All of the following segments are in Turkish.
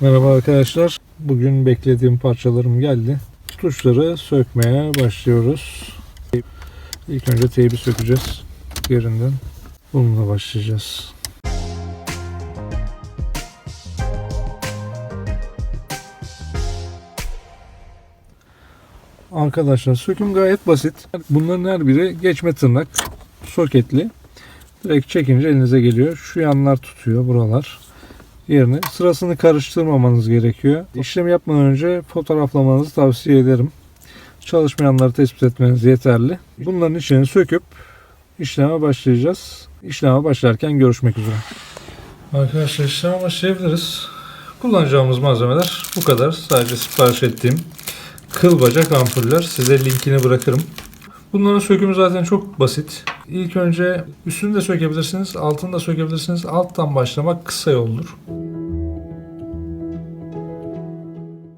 Merhaba arkadaşlar. Bugün beklediğim parçalarım geldi. Tuşları sökmeye başlıyoruz. İlk önce teybi sökeceğiz yerinden. Bununla başlayacağız. Arkadaşlar söküm gayet basit. Bunların her biri geçme tırnak soketli. Direkt çekince elinize geliyor. Şu yanlar tutuyor buralar yerini sırasını karıştırmamanız gerekiyor. İşlem yapmadan önce fotoğraflamanızı tavsiye ederim. Çalışmayanları tespit etmeniz yeterli. Bunların içini söküp işleme başlayacağız. İşleme başlarken görüşmek üzere. Arkadaşlar işleme başlayabiliriz. Kullanacağımız malzemeler bu kadar. Sadece sipariş ettiğim kıl bacak ampuller. Size linkini bırakırım. Bunların sökümü zaten çok basit. İlk önce üstünü de sökebilirsiniz, altını da sökebilirsiniz. Alttan başlamak kısa yoldur.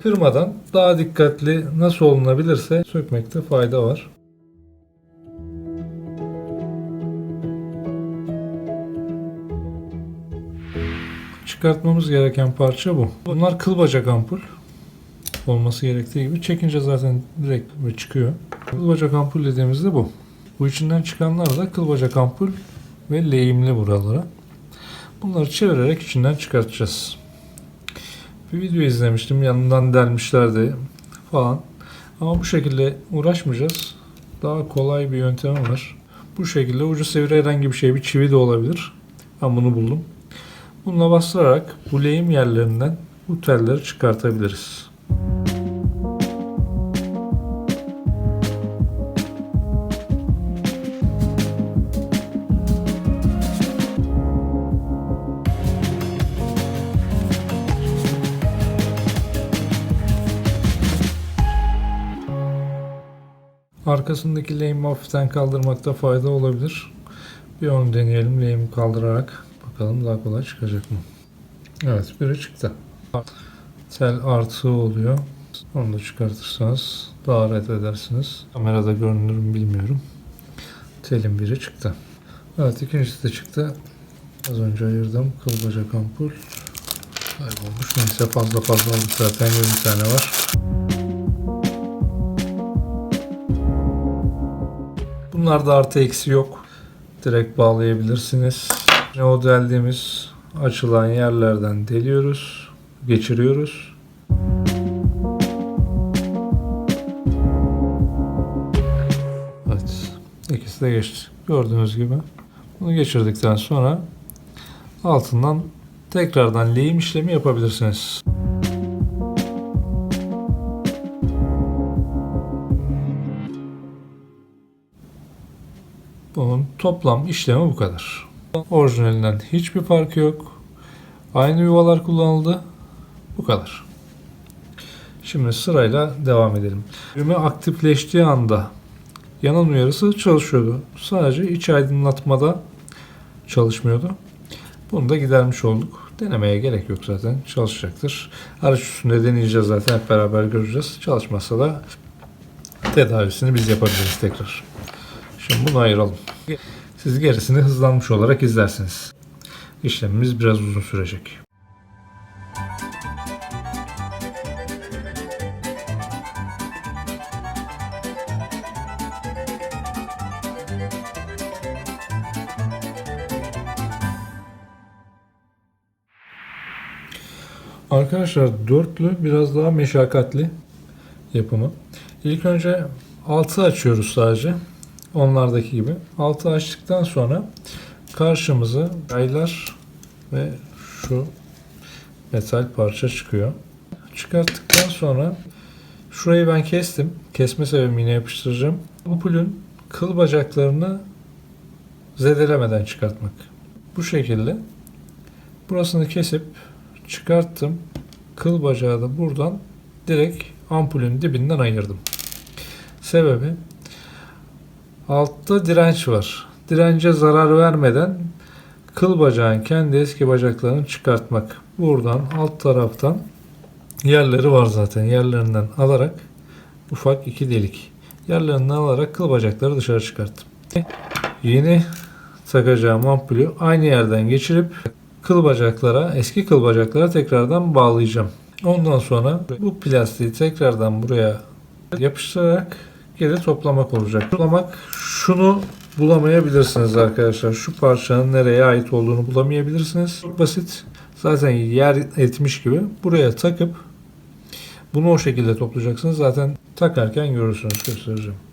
Kırmadan daha dikkatli nasıl olunabilirse sökmekte fayda var. Çıkartmamız gereken parça bu. Bunlar kıl bacak ampul olması gerektiği gibi çekince zaten direkt çıkıyor. Kıl bacak ampul dediğimizde bu. Bu içinden çıkanlar da kıl bacak ampul ve lehimli buralara. Bunları çevirerek içinden çıkartacağız. Bir video izlemiştim. Yanından delmişlerdi falan. Ama bu şekilde uğraşmayacağız. Daha kolay bir yöntemi var. Bu şekilde ucu sivri herhangi bir şey, bir çivi de olabilir. Ben bunu buldum. Bununla bastırarak bu lehim yerlerinden bu telleri çıkartabiliriz. Arkasındaki lehimi hafiften kaldırmakta fayda olabilir. Bir onu deneyelim lehimi kaldırarak. Bakalım daha kolay çıkacak mı? Evet biri çıktı. Tel artı oluyor. Onu da çıkartırsanız daha rahat edersiniz. Kamerada görünür mü bilmiyorum. Telin biri çıktı. Evet ikincisi de çıktı. Az önce ayırdım. Kıl bacak ampul. Kaybolmuş. Neyse fazla fazla aldık zaten 20 tane var. Bunlarda artı eksi yok. Direkt bağlayabilirsiniz. Ne o deldiğimiz açılan yerlerden deliyoruz. Geçiriyoruz. Evet. İkisi de geçti. Gördüğünüz gibi. Bunu geçirdikten sonra altından tekrardan lehim işlemi yapabilirsiniz. Bunun toplam işlemi bu kadar. Orijinalinden hiçbir farkı yok. Aynı yuvalar kullanıldı. Bu kadar. Şimdi sırayla devam edelim. Düğme aktifleştiği anda yanan uyarısı çalışıyordu. Sadece iç aydınlatmada çalışmıyordu. Bunu da gidermiş olduk. Denemeye gerek yok zaten. Çalışacaktır. Araç üstünde deneyeceğiz zaten. Hep beraber göreceğiz. Çalışmazsa da tedavisini biz yapabiliriz tekrar. Şimdi bunu ayıralım. Siz gerisini hızlanmış olarak izlersiniz. İşlemimiz biraz uzun sürecek. Arkadaşlar dörtlü biraz daha meşakkatli yapımı. İlk önce altı açıyoruz sadece. Onlardaki gibi. Altı açtıktan sonra karşımıza raylar ve şu metal parça çıkıyor. Çıkarttıktan sonra şurayı ben kestim. Kesme sebebim yine yapıştıracağım. Bu pulün kıl bacaklarını zedelemeden çıkartmak. Bu şekilde burasını kesip çıkarttım. Kıl bacağı da buradan direkt ampulün dibinden ayırdım. Sebebi Altta direnç var. Dirence zarar vermeden kıl bacağın kendi eski bacaklarını çıkartmak. Buradan alt taraftan yerleri var zaten. Yerlerinden alarak ufak iki delik. Yerlerinden alarak kıl bacakları dışarı çıkarttım. Yeni takacağım ampulü aynı yerden geçirip kıl bacaklara, eski kıl bacaklara tekrardan bağlayacağım. Ondan sonra bu plastiği tekrardan buraya yapıştırarak geri toplamak olacak. Toplamak şunu bulamayabilirsiniz arkadaşlar. Şu parçanın nereye ait olduğunu bulamayabilirsiniz. Çok basit. Zaten yer etmiş gibi buraya takıp bunu o şekilde toplayacaksınız. Zaten takarken görürsünüz göstereceğim.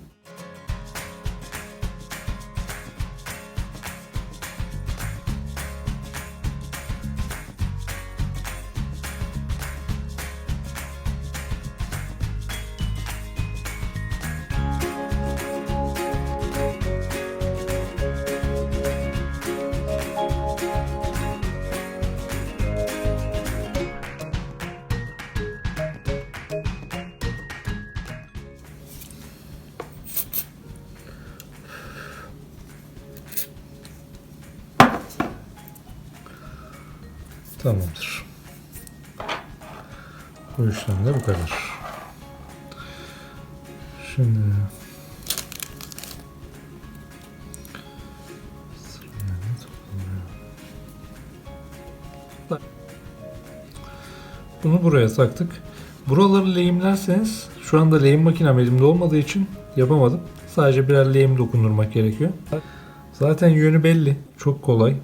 Tamamdır. Bu işlem de bu kadar. Şimdi. Bunu buraya taktık. Buraları lehimlerseniz şu anda lehim makinem elimde olmadığı için yapamadım. Sadece birer lehim dokundurmak gerekiyor. Zaten yönü belli. Çok kolay.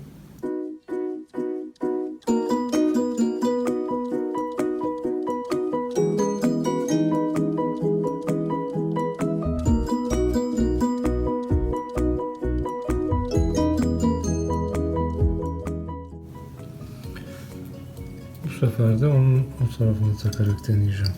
Sefer de onun o tarafını takarak deneyeceğim.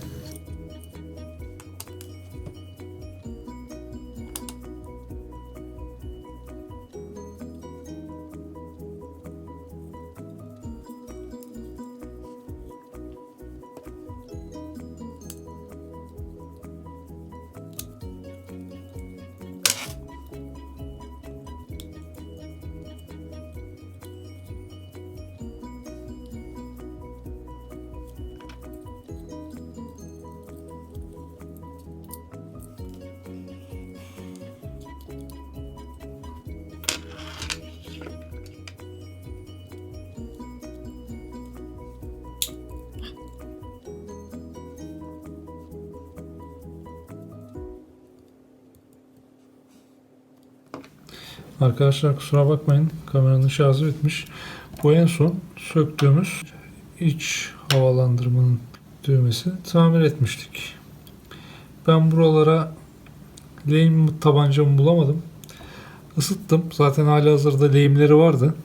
Arkadaşlar kusura bakmayın kameranın şarjı bitmiş. Bu en son söktüğümüz iç havalandırmanın düğmesini tamir etmiştik. Ben buralara lehim tabancamı bulamadım. Isıttım. Zaten hali hazırda lehimleri vardı.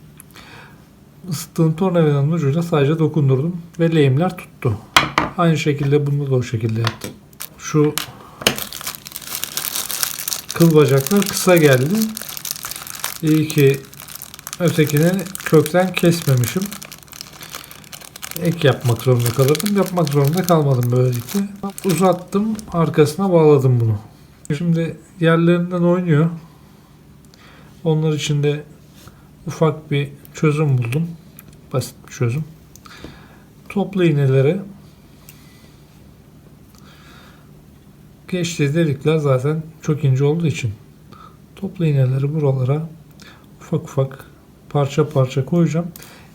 Isıttığım tornavidanın ucuyla sadece dokundurdum ve lehimler tuttu. Aynı şekilde bunda da o şekilde yaptım. Şu kıl bacaklar kısa geldi. İyi ki ötekini kökten kesmemişim. Ek yapmak zorunda kalırdım. Yapmak zorunda kalmadım böylelikle. Uzattım. Arkasına bağladım bunu. Şimdi yerlerinden oynuyor. Onlar için de ufak bir çözüm buldum. Basit bir çözüm. Toplu iğneleri geçtiği delikler zaten çok ince olduğu için toplu iğneleri buralara ufak ufak parça parça koyacağım.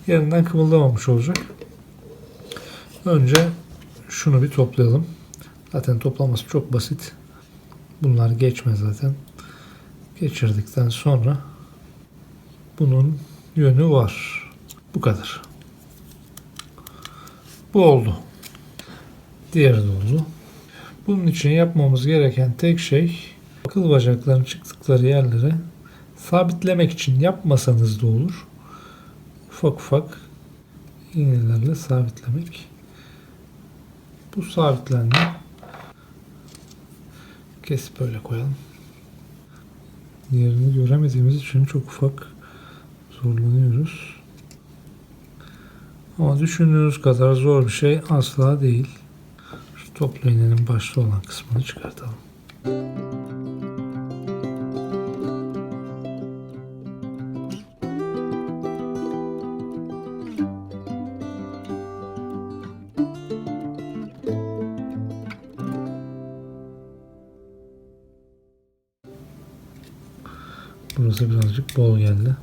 Yerinden kımıldamamış olacak. Önce şunu bir toplayalım. Zaten toplaması çok basit. Bunlar geçmez zaten. Geçirdikten sonra bunun yönü var. Bu kadar. Bu oldu. Diğeri de oldu. Bunun için yapmamız gereken tek şey kıl bacakların çıktıkları yerlere sabitlemek için yapmasanız da olur. Ufak ufak iğnelerle sabitlemek. Bu sabitlendi. Kesip böyle koyalım. Diğerini göremediğimiz için çok ufak zorlanıyoruz. Ama düşündüğünüz kadar zor bir şey asla değil. Şu toplu iğnenin başta olan kısmını çıkartalım. bol geldi.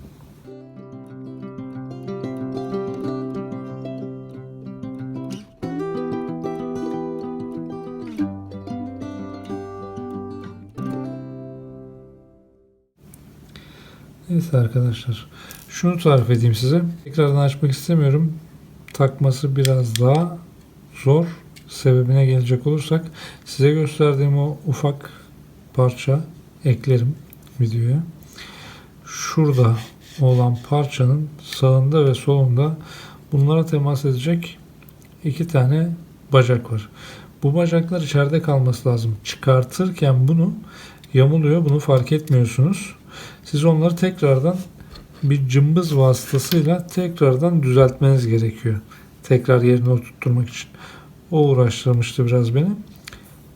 Neyse arkadaşlar. Şunu tarif edeyim size. Tekrardan açmak istemiyorum. Takması biraz daha zor. Sebebine gelecek olursak size gösterdiğim o ufak parça eklerim videoya. Şurada olan parçanın sağında ve solunda bunlara temas edecek iki tane bacak var. Bu bacaklar içeride kalması lazım. Çıkartırken bunu yamuluyor. Bunu fark etmiyorsunuz. Siz onları tekrardan bir cımbız vasıtasıyla tekrardan düzeltmeniz gerekiyor. Tekrar yerine oturtturmak için. O uğraştırmıştı biraz beni.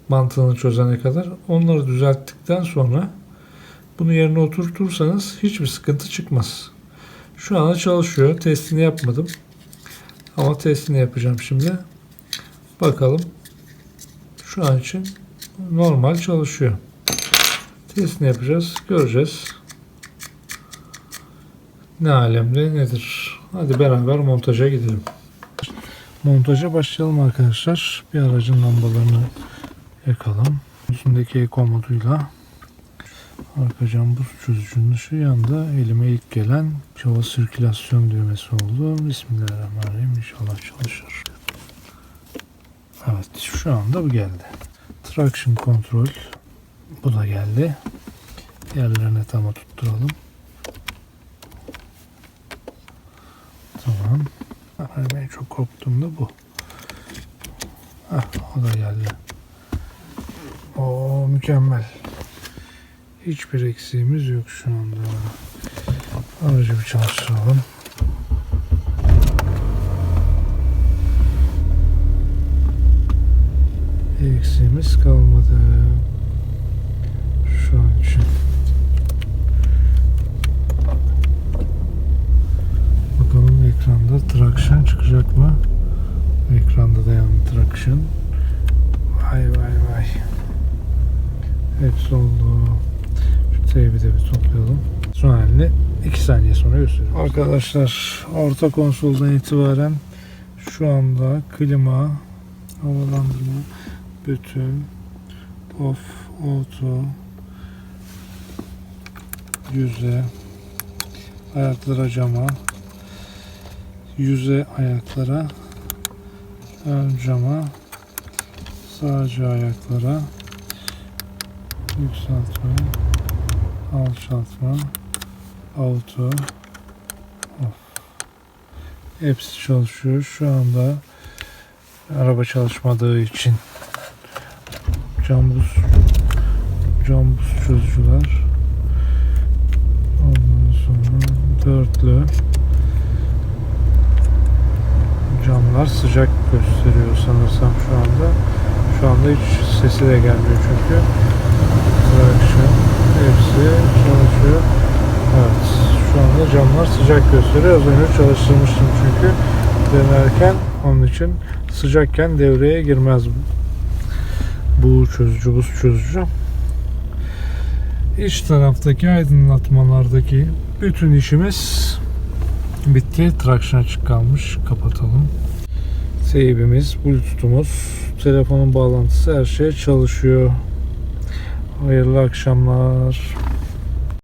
Mantığını çözene kadar. Onları düzelttikten sonra bunu yerine oturtursanız hiçbir sıkıntı çıkmaz. Şu anda çalışıyor. Testini yapmadım. Ama testini yapacağım şimdi. Bakalım. Şu an için normal çalışıyor. Testini yapacağız. Göreceğiz. Ne alemde nedir? Hadi beraber montaja gidelim. Montaja başlayalım arkadaşlar. Bir aracın lambalarını yakalım. Üstündeki E komutuyla arka cam buz çözücünün ışığı yanında elime ilk gelen hava sirkülasyon düğmesi oldu. Bismillahirrahmanirrahim. İnşallah çalışır. Evet şu anda bu geldi. Traction kontrol bu da geldi. Yerlerine tam tutturalım. Tamam. Benim en çok korktuğum da bu. Heh, o da geldi. O mükemmel. Hiçbir eksiğimiz yok şu anda. Aracı bir çalıştıralım. Eksiğimiz kalmadı. Şu an için. Bakalım ekranda traction çıkacak mı? Ekranda da yani traction. Vay vay vay. Hepsi oldu. Şu teybi de bir toplayalım. Son halini 2 saniye sonra gösteriyorum. Arkadaşlar orta konsoldan itibaren şu anda klima, havalandırma, bütün, off, auto, yüze, ayaklara cama, yüze ayaklara, ön cama, sağcı ayaklara, yükseltme, alçaltma, auto, off. Hepsi çalışıyor. Şu anda. Araba çalışmadığı için. Cam buz cam buz çözücüler. Ondan sonra dörtlü. Camlar sıcak gösteriyor sanırsam şu anda. Şu anda hiç sesi de gelmiyor çünkü. Traction. Hepsi çalışıyor evet şu anda camlar sıcak gösteriyor az önce çalıştırmıştım çünkü denerken onun için sıcakken devreye girmez bu çözücü, buz çözücü. İç taraftaki aydınlatmalardaki bütün işimiz bitti. Traction açık kalmış. Kapatalım. Teybimiz, bluetooth'umuz, telefonun bağlantısı her şey çalışıyor. Hayırlı akşamlar.